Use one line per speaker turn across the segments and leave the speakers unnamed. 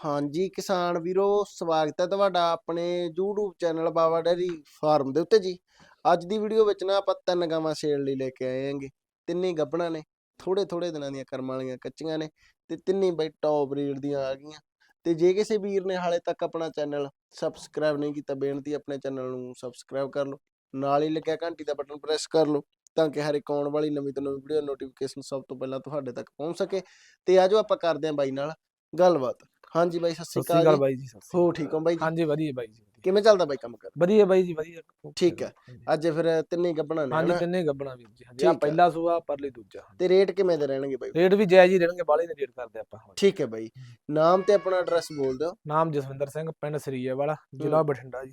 ਹਾਂਜੀ, ਕਿਸਾਨ ਵੀਰੋ, ਸਵਾਗਤ ਹੈ ਤੁਹਾਡਾ ਆਪਣੇ YouTube channel Baba dairy farm ਦੇ ਉੱਤੇ ਜੀ। ਅੱਜ ਦੀ ਵੀਡੀਓ ਵਿੱਚ ਨਾ ਆਪਾਂ ਤਿੰਨ ਗਾਵਾਂ ਸੇਲ ਲਈ ਲੈ ਕੇ ਆਏ ਹਾਂਗੇ। ਤਿੰਨੇ ਗੱਭਣਾ ਨੇ ਥੋੜੇ ਥੋੜੇ ਦਿਨਾਂ ਦੀਆਂ ਕਰਮਾਂ ਵਾਲੀਆਂ ਕੱਚੀਆਂ ਨੇ ਤੇ ਤਿੰਨੇ ਬਈ ਟੌਪ ਰੇਟ ਦੀਆਂ ਆ ਗਈਆਂ। ਤੇ ਜੇ ਕਿਸੇ ਵੀਰ ਨੇ ਹਾਲੇ ਤੱਕ ਆਪਣਾ ਚੈਨਲ ਸਬਸਕ੍ਰਾਈਬ ਨਹੀਂ ਕੀਤਾ, ਬੇਨਤੀ ਆਪਣੇ ਚੈਨਲ ਨੂੰ ਸਬਸਕ੍ਰਾਈਬ ਕਰ ਲਓ। ਨਾਲ ਹੀ ਲੱਗਿਆ ਘੰਟੀ ਦਾ ਬਟਨ ਪ੍ਰੈਸ ਕਰ ਲਓ, ਤਾਂ ਕਿ ਹਰ ਇੱਕ ਆਉਣ ਵਾਲੀ ਨਵੀਂ ਤੋਂ ਨਵੀਂ ਵੀਡੀਓ ਨੋਟੀਫਿਕੇਸ਼ਨ ਸਭ ਤੋਂ ਪਹਿਲਾਂ ਤੁਹਾਡੇ ਤੱਕ ਪਹੁੰਚ ਸਕੇ। ਤੇ ਆਜੋ ਆਪਾਂ ਕਰਦੇ ਹਾਂ ਬਾਈ ਨਾਲ ਗੱਲਬਾਤ। ਹਾਂਜੀ ਬਾਈ ਸਤਿ
ਸਤਿ
ਸ਼੍ਰੀ ਅਕਾਲ ਜੀ।
ਬਾਈ ਜੀ ਸਤਿ ਸ਼੍ਰੀ
ਹੋ ਠੀਕ ਹੋ ਬਾਈ ਜੀ?
ਹਾਂਜੀ ਵਧੀਆ ਬਾਈ ਜੀ ਵਧੀਆ।
ਕਿਵੇਂ ਚੱਲਦਾ ਬਾਈ ਕੰਮ ਕਰ?
ਵਧੀਆ ਬਾਈ ਜੀ ਵਧੀਆ।
ਠੀਕ ਹੈ। ਅੱਜ ਫਿਰ ਤਿੰਨੇ ਗੱਬਣਾ ਨੇ
ਹਾਂਜੀ
ਹਨਾ?
ਤਿੰਨੇ ਗੱਬਣਾ ਵੀਰ ਜੀ ਹਾਂਜੀ।
ਠੀਕ
ਆ
ਹੈ।
ਪਹਿਲਾ ਸੂਆ ਪਰਲੀ ਦੂਜਾ
ਤੇ ਰੇਟ ਕਿਵੇਂ ਦੇ ਰਹਿਣਗੇ ਬਾਈ?
ਰੇਟ ਵੀ ਜਾਇਜ਼ ਹੀ ਰਹਿਣਗੇ ਬਾਲੇ ਦੇ ਰੇਟ ਕਰਦੇ ਆਪਾਂ।
ਠੀਕ ਹੈ ਬਾਈ। ਨਾਮ ਤੇ ਆਪਣਾ ਐਡਰੈਸ ਬੋਲ ਦਿਓ।
ਨਾਮ ਜਸਵਿੰਦਰ ਸਿੰਘ ਪਿੰਡ ਸਰੀਏ ਵਾਲਾ ਜ਼ਿਲ੍ਹਾ ਬਠਿੰਡਾ ਜੀ।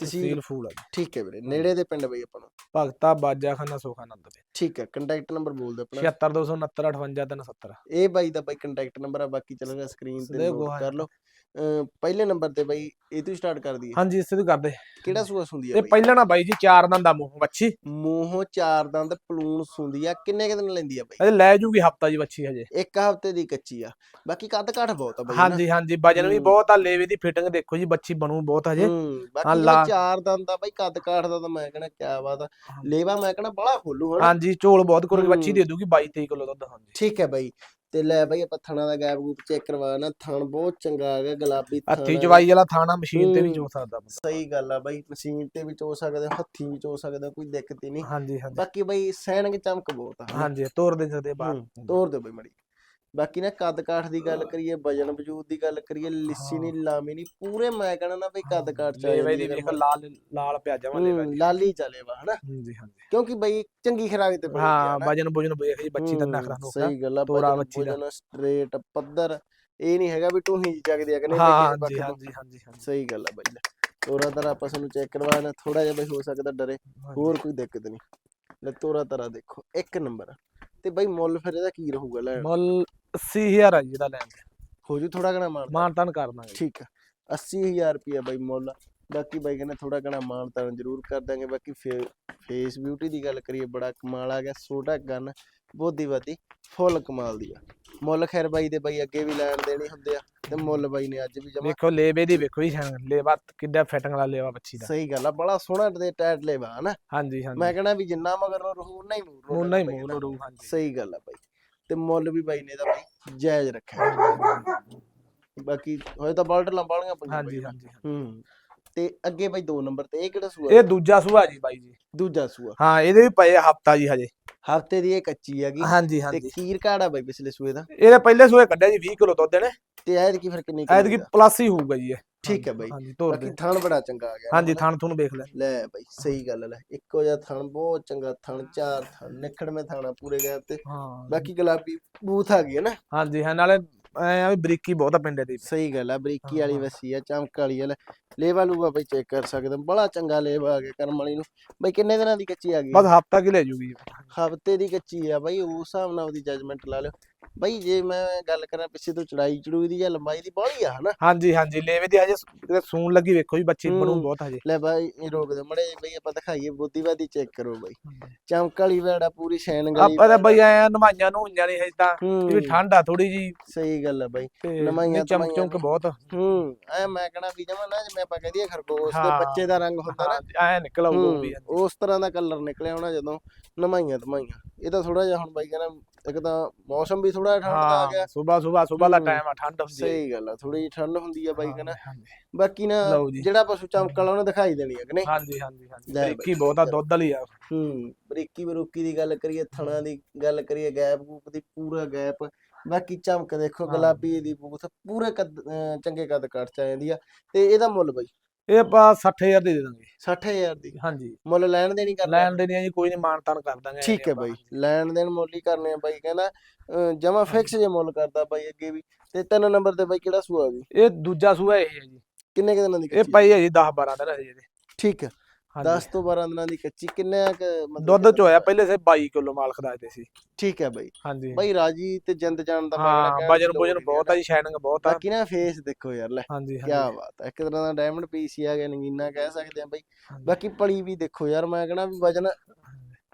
ਤਹਿਸੀਲ ਫੂਲ ਆ
ਠੀਕ ਹੈ ਵੀਰੇ ਨੇੜੇ ਦੇ ਪਿੰਡ ਬਾਈ ਆਪਾਂ ਨੂੰ।
ਭਗਤਾ ਬਾਜਾ ਖਾਨਾ ਸੋਖਾਨੰਦ ਦੇ
ਠੀਕ ਹੈ ਕੰਟੈਕਟ ਨੰਬਰ ਬੋਲ ਦਿਓ ਆਪਣਾ।
76269
ਇਹ ਬਾਈ ਦਾ ਬਾਈ ਕੰਟੈਕਟ ਨੰਬਰ ਆ ਬਾਕੀ ਚੱਲੇਗਾ ਸਕਰੀਨ ਤੇ
ਦੇ
ਨੋਟ ਕਰ ਲਓ। ਪਹਿਲੇ ਨੰਬਰ ਤੇ ਬਾਈ ਇਹ ਤੋਂ ਸਟਾਰਟ ਕਰ ਦਈਏ।
ਹਾਂਜੀ ਇਸੇ ਤੋਂ ਕਰਦੇ
ਕਿਹੜਾ ਸੂਆ ਸੁੰਦੀ ਆ
ਇਹ ਪਹਿਲਾਂ ਨਾ ਬਾਈ ਜੀ ਚਾਰ ਦੰਦ ਦਾ ਮੂੰਹ ਵੱਛੀ।
ਮੂੰਹੋਂ ਚਾਰ ਦੰਦ ਪਲੂਣ ਸੁੰਦੀ ਆ ਕਿੰਨੇ ਕੁ ਦਿਨ ਲੈਂਦੀ ਆ ਬਾਈ?
ਇਹ ਲੈ ਜੂਗੀ ਹਫਤਾ ਜੀ ਵੱਛੀ ਹਜੇ।
ਇੱਕ ਹਫ਼ਤੇ ਦੀ ਕੱਚੀ ਆ। ਬਾਕੀ ਕੱਦ ਕਾਠ ਬਹੁਤ ਆ ਬਾਈ।
ਹਾਂਜੀ ਹਾਂਜੀ ਵਜਨ ਵੀ। ਬਹੁਤ ਆ ਲੇਵੇ ਦੀ ਫਿਟਿੰਗ ਦੇਖੋ ਜੀ ਬੱਚੀ ਬਣੂ ਬਹੁਤ ਹਜੇ।
ਹੂੰ
ਲਾ-
ਚਾਰ ਦੰਦ ਆ ਬਾਈ ਕੱਦ ਕਾਠ ਦਾ ਤਾਂ ਮੈਂ ਕਹਿੰਦਾ ਕਿਆ ਬਾਤ ਆ। ਲੇਵਾ ਮੈਂ ਕਹਿੰਦਾ ਬੜਾ ਖੋਲੂ ਹਨਾ।
ਹਾਂਜੀ ਝੋਲ ਬਹੁਤ ਕਰੂਗੀ ਬੱਚੀ। ਦੇ ਦੂਗੀ 22 23 ਕਿਲੋ ਦੁੱਧ ਹਾਂਜੀ।
ਠੀਕ ਹੈ ਬਾਈ। ਤੇ ਲੈ ਬਾਈ ਆਪਾਂ ਥਣਾ ਦਾ ਗੈਪ ਗੂਪ ਚੈੱਕ ਕਰਵਾਣਾ ਥਣ ਬਹੁਤ ਚੰਗਾ ਆ ਗਿਆ ਗੁਲਾਬੀ ਥਣ
ਹੱਥੀ
ਆ
ਚਵਾਈ ਵਾਲਾ ਥਾਣਾ ਮਸ਼ੀਨ ਤੇ ਵੀ। ਚੋ ਸਕਦਾ ਬੰਦਾ।
ਸਹੀ ਗੱਲ ਆ ਬਾਈ ਮਸ਼ੀਨ ਤੇ ਵੀ ਚੋ ਸਕਦੇ ਹੱਥੀ ਵੀ ਚੋ ਸਕਦੇ ਕੋਈ ਦਿੱਕਤ ਹੀ ਨਹੀਂ।
ਹਾਂਜੀ ਹਾਂਜੀ।
ਬਾਕੀ ਬਾਈ ਸੈਨਿਕ ਚਮਕ ਬਹੁਤ ਆ।
ਹਾਂਜੀ ਤੋਰ ਦੇ ਸਕਦੇ ਬਾਹਰ।
ਤੋਰ ਦਿਓ ਬਾਈ ਮੜੀ। ਬਾਕੀ ਨਾ ਕੱਦ ਕਾਠ ਦੀ ਗੱਲ ਕਰੀਏ ਵਜਨ ਵਜੂਦ ਦੀ ਗੱਲ ਕਰੀਏ ਲਿੱਸੀ ਨਹੀਂ ਲਾਮੀ ਨਹੀਂ ਪੂਰੇ ਮੈਂ ਕਹਿੰਦਾ ਨਾ ਬਈ ਕੱਦ ਕਾਠ ਚ ਆ
ਲੇਵੇ
ਜਾਂਦੀ
ਦੀ
ਗੱਲ।
ਲਾਲ ਲਾਲ ਪਿਆਜਾ ਵਾਲੇ
ਹੂੰ, ਲਾਲੀ ਚਲੇ ਵਾ ਹਨਾ।
ਹਾਂਜੀ ਹਾਂਜੀ।
ਕਿਉਂਕਿ ਬਈ ਚੰਗੀ ਖਰਾਕ ਤੇ
ਹਾਂ ਵਜਨ ਵਜਨ ਵੇਖ ਜੀ ਬੱਚੀ
ਹੂੰ,
ਨਖਰਾ ਨੋਕਰਾ
ਸਹੀ ਗੱਲ ਆ
ਤੋਰਾ ਬੱਚੀ ਦਾ।
ਸਟ੍ਰੇਟ ਪੱਧਰ ਇਹ ਨਹੀਂ ਹੈਗਾ ਵੀ ਟੂਹੀ ਜਿਹੀ ਜਗਦੀ ਆ ਕਿ ਨਹੀਂ
ਹਾਂ
ਬਈ ਕਿਸੇ
ਹਾਂਜੀ
ਤੋਂ।
ਹਾਂਜੀ ਹਾਂਜੀ।
ਸਹੀ ਗੱਲ ਆ ਬਾਈ ਲੈ। ਤੋਰਾ ਤਰਾ ਆਪਾਂ ਸਾਨੂੰ ਚੈੱਕ ਕਰਵਾਣਾ ਥੋੜਾ ਜਿਹਾ ਬਈ ਹੋ ਸਕਦਾ ਡਰੇ ਹੋਰ ਕੋਈ ਦਿੱਕਤ ਨਹੀਂ ਲੈ ਤੋਰਾ ਤਰਾ ਦੇਖੋ ਇੱਕ ਨੰਬਰ। ਤੇ ਬਈ ਮੁੱਲ ਫਿਰ ਇਹਦਾ ਕੀ ਰਹੂਗਾ ਲੈਣ?
ਮੁੱਲ 80000 ਆ ਜੀ ਇਹਦਾ ਲੈਣ ਤੇ।
ਹੋ ਜੂ ਥੋੜਾ ਘਣਾ ਮਾਨ
ਮਾਨ ਤਾਨ ਕਰ ਦਾਂਗੇ।
ਠੀਕ ਆ। 80000 ਰੁਪਿਆ ਬਾਈ ਮੁੱਲ। ਬਾਕੀ ਬਾਈ ਕਹਿੰਦੇ ਥੋੜਾ ਘਣਾ ਮਾਨ ਤਾਂ ਜ਼ਰੂਰ ਕਰ ਦਾਂਗੇ। ਬਾਕੀ ਫੇਸ ਬਿਊਟੀ ਦੀ ਗੱਲ ਕਰੀਏ ਬੜਾ ਕਮਾਲ ਆ ਗਿਆ। ਛੋਟਾ ਗਨ ਬਾਦੀ ਫੁੱਲ ਕਮਾਲ ਦੀ ਆ। ਮੁੱਲ ਖੈਰ ਬਾਈ ਦੇ ਬਾਈ ਅੱਗੇ ਵੀ ਲੈਣ ਦੇਣੇ ਹੁੰਦੇ ਆ। ਤੇ ਮੁੱਲ ਬਾਈ ਨੇ ਅੱਜ ਵੀ ਜਮਾ
ਵੇਖੋ ਲੇਵੇ ਦੀ ਵੇਖੋ ਜੀ ਸ਼ਾਨ। ਲੇਵਾ ਕਿੱਡਾ ਫਿਟਿੰਗ ਵਾਲਾ ਲੇਵਾ ਬੱਚੀ ਦਾ।
ਸਹੀ ਗੱਲ ਆ ਬੜਾ ਸੋਹਣਾ ਤੇ ਟੈਟ ਲੈਵਾ ਹਨਾ।
ਹਾਂਜੀ ਹਾਂਜੀ।
ਮੈਂ ਕਹਿੰਦਾ ਵੀ ਜਿੰਨਾ ਮਗਰ ਰਹੂ ਉਨਾ ਹੀ ਮੂੰਹ ਨੂੰ
ਮੁੰਨਾ ਹੀ
ਹਨਾ।
ਨੂੰ ਹਾਂਜੀ।
ਸਹੀ ਗੱਲ ਆ ਬਾਈ। ਤੇ ਮੁੱਲ ਵੀ ਬਾਈ ਨੇ ਬਾਈ ਜਾਇਜ਼ ਰੱਖਿਆ। ਬਾਕੀ ਹੋਏ ਤਾਂ ਬਲਟ ਲੰਬਾਲੀਆਂ ਪਈਆਂ
ਹਾਂਜੀ
ਬਾਈ ਦਾ।
ਹਾਂਜੀ।
ਹੂੰ ਤੇ ਅੱਗੇ ਬਾਈ ਦੋ ਨੰਬਰ ਤੇ ਇਹ ਕਿਹੜਾ ਸੂਆ
ਇਹ ਦੂਜਾ ਸੂਆ ਜੀ ਬਾਈ ਜੀ।
ਦੂਜਾ ਸੂਆ।
ਹਾਂ ਇਹਦੇ ਵੀ ਪਏ ਹਫਤਾ ਜੀ ਹਜੇ।
ਹਫ਼ਤੇ ਦੀ ਇਹ ਕੱਚੀ ਹੈਗੀ।
ਹਾਂਜੀ
ਤੇ
ਹਾਂਜੀ।
ਕੀਰ ਕਾੜਾ ਬਾਈ ਪਿਛਲੇ ਸੂਏ ਦਾ?
ਇਹਦੇ ਪਹਿਲੇ ਸੂਏ ਕੱਢਿਆ ਜੀ 20 ਕਿਲੋ ਦੁੱਧ ਨੇ
ਤੇ ਐਦ ਕੀ ਫਿਰ ਕਿੰਨੀ
ਐਤਕੀ ਪਲੱਸ ਹੀ ਹੋਊਗਾ ਜੀ ਇਹ।
ਠੀਕ ਹੈ ਬਾਈ।
ਹਾਂਜੀ ਤੋਰ
ਬਾਕੀ
ਦੇ
ਥਣ ਬੜਾ ਚੰਗਾ ਆ ਗਿਆ
ਹਾਂਜੀ? ਥਣ ਤੁਹਾਨੂੰ ਵੇਖ ਲੈ।
ਲੈ ਬਾਈ ਸਹੀ ਗੱਲ ਲੈ। ਇੱਕੋ ਜਿਹਾ ਥਣ ਬਹੁਤ ਚੰਗਾ ਥਣ ਚਾਰ ਥਣ ਨਿਖੜਵੇਂ ਥਾਣਾ ਪੂਰੇ ਗੈਪ ਤੇ।
ਹਾਂ।
ਬਾਕੀ ਗੁਲਾਬੀ ਬੂਥ ਆ ਗਈ ਹੈ ਨਾ।
ਹਾਂਜੀ ਹਾਂ ਨਾਲੇ ਐ ਆ ਵੀ ਬਰੀਕੀ ਬਹੁਤ ਆ ਪਿੰਡ ਦੀ
ਸਹੀ ਗੱਲ ਆ ਬਰੀਕੀ ਵਾਲੀ
ਹਾਂ।
ਵਸੀ ਆ ਚਮਕ ਵਾਲੀ ਆ ਲੇਵਾ ਲੂਗਾ ਬਈ ਚੈੱਕ ਕਰ ਸਕਦੇ। ਬੜਾ ਚੰਗਾ ਲੇਵਾ ਆ ਗਿਆ ਕਰਮ ਵਾਲੀ ਨੂੰ। ਬਈ ਕਿੰਨੇ ਦਿਨਾਂ ਦੀ ਕੱਚੀ ਆ ਗਈ?
ਬਸ ਹਫਤਾ ਕੀ ਲੈ ਜੂਗੀ।
ਹਫ਼ਤੇ ਦੀ ਕੱਚੀ ਆ ਬਈ ਉਸ ਹਿਸਾਬ ਨਾਲ ਉਹਦੀ ਜਜਮੈਂਟ ਲਾ ਲਿਓ। ਬਈ ਜੇ ਮੈਂ ਗੱਲ ਕਰਾਂ ਪਿੱਛੇ ਤੋਂ ਚੜਾਈ ਚੜੂਈ ਦੀ ਜਾਂ ਲੰਬਾਈ ਦੀ ਬਾਹਲੀ ਆ ਹਨਾ?
ਹਾਂਜੀ ਹਾਂਜੀ ਲੇਵੇ ਦੀ ਹਜੇ ਕਿਤੇ ਸੂਣ ਲੱਗੀ ਵੇਖੋ ਜੀ ਬੱਚੀ ਬਣੂ। ਬਹੁਤ ਹਜੇ।
ਲੈ ਬਾਈ ਇਹ ਰੋਕ ਦੇ ਮੜੇ ਬਈ ਆਪਾਂ ਦਿਖਾਈਏ ਬੁੱਧੀਵਾਦੀ ਚੈੱਕ ਕਰੋ ਬਈ। ਚਮਕ ਵਾਲੀ ਵੈੜਾ ਪੂਰੀ ਸ਼ੈਨ ਗਲੀ
ਆਪਾਂ ਤਾਂ ਬਈ ਐ ਨਵਾਈਆਂ ਨੂੰ ਹੁੰਜਾਂ ਨਹੀਂ ਹਜੇ ਤਾਂ ਵੀ ਠੰਡ ਆ ਥੋੜੀ ਜੀ
ਸਹੀ ਗੱਲ ਆ ਬਾਈ
ਨਹੀਂ ਚਮਕ ਚਮਕ। ਬਹੁਤ
ਹੂੰ ਐ ਮੈਂ ਕਹਣਾ ਵੀ ਜਮਾ ਨਾ ਜਿਵੇਂ ਆਪਾਂ ਕਹਦੀਏ ਖਰਗੋਸ਼ ਦੇ। ਬੱਚੇ ਦਾ ਰੰਗ ਹੁੰਦਾ ਨਾ।
ਐ ਨਿਕਲ ਆਊਗਾ ਉਹ ਵੀ
ਉਸ ਤਰ੍ਹਾਂ ਦਾ ਕਲਰ ਨਿਕਲਿਆ ਹੋਣਾ ਜਦੋਂ ਨਮਾਈਆਂ ਧਮਾਈਆਂ ਇਹ ਤਾਂ ਥੋੜਾ ਜਿਹਾ ਹੁਣ ਬਾਈ ਕਹਿੰਦਾ ਇੱਕ ਤਾਂ ਮੌਸਮ ਵੀ ਥੋੜਾ ਠੰਡ ਦਾ ਆ
ਹਾਂ
ਗਿਆ
ਸਵੇਰ ਸਵੇਰ ਸਵੇਰ ਦਾ। ਟਾਈਮ ਆ ਠੰਡ ਹੁੰਦੀ ਹੈ
ਸਹੀ ਗੱਲ ਆ ਥੋੜੀ ਜਿਹੀ ਠੰਡ ਹੁੰਦੀ ਆ ਬਾਈ ਕਹਿੰਦਾ ਬਾਕੀ ਨਾ। ਜਿਹੜਾ ਪਸ਼ੂ ਚਮਕ ਵਾਲਾ ਉਹਨੇ ਦਿਖਾਈ ਦੇਣੀ ਹੈ ਕਿ ਨਹੀਂ?
ਹਾਂਜੀ ਹਾਂਜੀ ਹਾਂਜੀ। ਬਰੀਕੀ ਬਹੁਤ ਆ ਦੁੱਧ ਵਾਲੀ ਆ।
ਹੂੰ ਬਰੀਕੀ ਬਰੂਕੀ ਦੀ ਗੱਲ ਕਰੀਏ ਥਣਾ ਦੀ ਗੱਲ ਕਰੀਏ ਗੈਪ ਗੂਪ ਦੀ ਪੂਰਾ ਗੈਪ। ਬਾਕੀ ਚਮਕ ਦੇਖੋ। ਗੁਲਾਬੀ ਦੀ ਬੂਥ ਪੂਰੇ ਚੰਗੇ ਕੱਦ ਕੱਟ ਚ ਆ ਜਾਂਦੀ ਆ। ਤੇ ਇਹਦਾ ਮੁੱਲ ਬਾਈ?
ਇਹ ਆਪਾਂ 60000 ਦੇ ਦੇ ਦਾਂਗੇ।
60000 ਦੀ?
ਹਾਂਜੀ।
ਮੁੱਲ ਲੈਣ ਦੇ ਨਹੀਂ ਕਰਨਾ
ਲੈਣ ਦੇ ਨਹੀਂ ਜੀ ਕੋਈ ਨਹੀਂ ਮਾਨ ਤਾਨ ਕਰ ਦਾਂਗੇ।
ਠੀਕ ਹੈ ਬਾਈ ਲੈਣ ਦੇਣ ਮੁੱਲ ਹੀ ਕਰਨੇ ਆ ਬਾਈ ਕਹਿੰਦਾ ਜਮਾ ਫਿਕਸ ਜੇ ਮੁੱਲ ਕਰਦਾ ਬਾਈ ਅੱਗੇ ਵੀ। ਤੇ ਤਿੰਨ ਨੰਬਰ ਤੇ ਬਾਈ ਕਿਹੜਾ ਸੂਆ ਵੀ
ਇਹ ਦੂਜਾ ਸੂਆ ਇਹ ਹੈ ਜੀ।
ਕਿੰਨੇ ਕੁ ਦਿਨਾਂ ਦੀ
ਇਹ ਪਈ ਹੈ ਜੀ 10 12 ਦਿਨ ਹਜੇ ਇਹਦੇ।
ਠੀਕ ਹੈ। 10 ਤੋਂ 12 ਦਿਨਾਂ ਦੀ ਕੱਚੀ ਕਿੰਨੇ ਕੁ ਮਤਲਬ
ਦੁੱਧ ਚ ਹੋਇਆ ਪਹਿਲੇ ਸੇ 22 ਕਿਲੋ ਮਾਲਕ ਦੱਸਦੇ ਸੀ।
ਠੀਕ ਹੈ ਬਾਈ।
ਹਾਂਜੀ।
ਬਾਈ ਰਾਜੀ ਤੇ ਜਿੰਦ ਜਾਣ ਦਾ
ਹਾਂ ਵਜਨ ਵਜਨ ਬਹੁਤ ਆ ਜੀ ਸ਼ਾਈਨਿੰਗ ਬਹੁਤ ਆ।
ਬਾਕੀ ਨਾ ਫੇਸ ਦੇਖੋ ਯਾਰ ਲੈ।
ਹਾਂਜੀ
ਕੀ ਬਾਤ ਹੈ ਇੱਕ ਤਰ੍ਹਾਂ ਦਾ ਡਾਇਮੰਡ ਪੀਸ ਹੀ ਆ ਗਿਆ ਨਗੀਨਾ ਕਹਿ ਸਕਦੇ ਆ ਬਾਈ। ਬਾਕੀ ਪਲੀ ਵੀ ਦੇਖੋ ਯਾਰ ਮੈਂ ਕਹਣਾ ਵੀ ਵਜਨ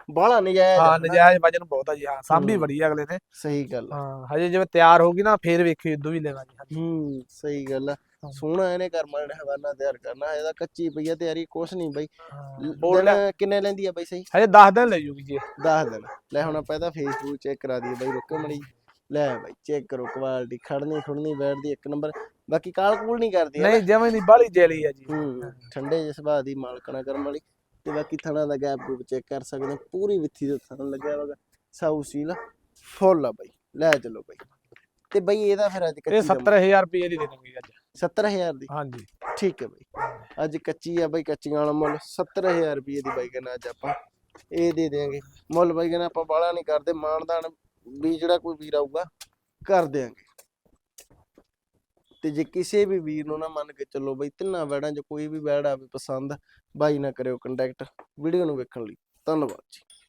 ਬਾਹਲਾ ਨਜਾਇਜ਼
ਹਾਂ। ਨਜਾਇਜ਼ ਵਜਨ ਬਹੁਤ ਆ ਜੀ ਹਾਂ ਸਾਂਭੀ
ਹੂੰ।
ਬੜੀ ਆ ਅਗਲੇ ਨੇ
ਸਹੀ ਗੱਲ।
ਹਾਂ ਹਜੇ ਜਿਵੇਂ ਤਿਆਰ ਹੋਗੀ ਨਾ ਫੇਰ ਵੇਖੀ ਇਦੋਂ ਵੀ ਲੈਣਾ ਜੀ।
ਹੂੰ ਸਹੀ ਗੱਲ ਆ
ਹਾਂ।
ਸੋਹਣਾ ਇਹਨੇ ਕਰਮਾਂ ਨੇ ਹਵਾਨਾ ਤਿਆਰ ਕਰਨਾ ਇਹਦਾ ਕੱਚੀ ਪਈ ਆ ਤਿਆਰੀ ਕੁਛ ਨਹੀਂ ਬਈ
ਹਾਂ,
ਦਿਨ ਕਿੰਨੇ ਲੈਂਦੀ ਆ ਬਈ ਸਹੀ
ਹਜੇ 10 ਦਿਨ ਲੈ ਜੂਗੀ ਜੀ ਇਹ।
10 ਦਿਨ ਲੈ ਹੁਣ ਆਪਾਂ ਇਹਦਾ ਫੇਸਬੁੱਕ ਚੈੱਕ ਕਰਾ ਦਈਏ ਬਈ ਰੁਕੋ ਮੜੀ ਲੈ ਬਈ ਚੈੱਕ ਕਰੋ ਕੁਆਲਿਟੀ ਖੜਨੀ ਖੁੜਨੀ ਬੈਠਦੀ ਇੱਕ ਨੰਬਰ ਬਾਕੀ ਕਾਲ ਕੂਲ ਨਹੀਂ ਕਰਦੀ ਹੈ।
ਨਹੀਂ ਜਿਵੇਂ ਦੀ ਬਾਲੀ ਜੈਲੀ ਆ ਜੀ
ਹੂੰ ਠੰਡੇ ਜਿਹੇ ਸੁਭਾਅ ਦੀ ਮਾਲਕਣਾ ਕਰਮ ਵਾਲੀ ਤੇ ਬਾਕੀ ਥਣਾ ਦਾ ਗੈਪ ਗੂਪ ਚੈੱਕ ਕਰ ਸਕਦੇ ਪੂਰੀ ਵਿੱਥੀ ਦੇ ਥਣ ਲੱਗਿਆ ਹੋਗਾ ਸਾਊ ਸੀਲ ਫੁੱਲ ਆ ਬਈ। ਲੈ ਚਲੋ ਬਈ। ਤੇ ਬਈ ਇਹਦਾ ਫਿਰ ਅੱਜ
ਇਹ
ਕੱਚੀ ਦਾ
70000 ਰੁਪਏ ਦੀ ਦੇ ਦਾਂਗੇ ਅੱਜ।
70000 ਦੀ?
ਹਾਂਜੀ।
ਠੀਕ ਹੈ ਬਈ। ਅੱਜ ਕੱਚੀ ਆ ਬਈ ਕੱਚੀਆਂ ਵਾਲਾ ਮੁੱਲ। 70000 ਰੁਪਏ ਦੀ ਬਾਈ ਕਹਿੰਦਾ ਅੱਜ ਆਪਾਂ। ਇਹ ਦੇ ਦੇਾਂਗੇ ਮੁੱਲ ਬਾਈ ਕਹਿੰਦਾ ਆਪਾਂ ਬਾਲਾ ਨਹੀਂ ਕਰਦੇ। ਮਾਨਦਾਨ ਵੀ ਜਿਹੜਾ ਕੋਈ ਵੀਰ ਆਊਗਾ ਕਰ ਦੇਾਂਗੇ ਤੇ ਜੇ ਕਿਸੇ ਵੀ ਵੀਰ ਨੂੰ ਨਾ ਮੰਨ ਕੇ ਚੱਲੋ ਬਈ ਤਿੰਨਾਂ ਵੈੜਾਂ 'ਚ ਕੋਈ ਵੀ ਵੈੜ ਆਵੇ ਪਸੰਦ, ਬਾਈ ਨਾ ਕਰਿਓ ਕੰਟੈਕਟ ਵੀਡੀਓ ਨੂੰ ਵੇਖਣ ਲਈ, ਧੰਨਵਾਦ ਜੀ।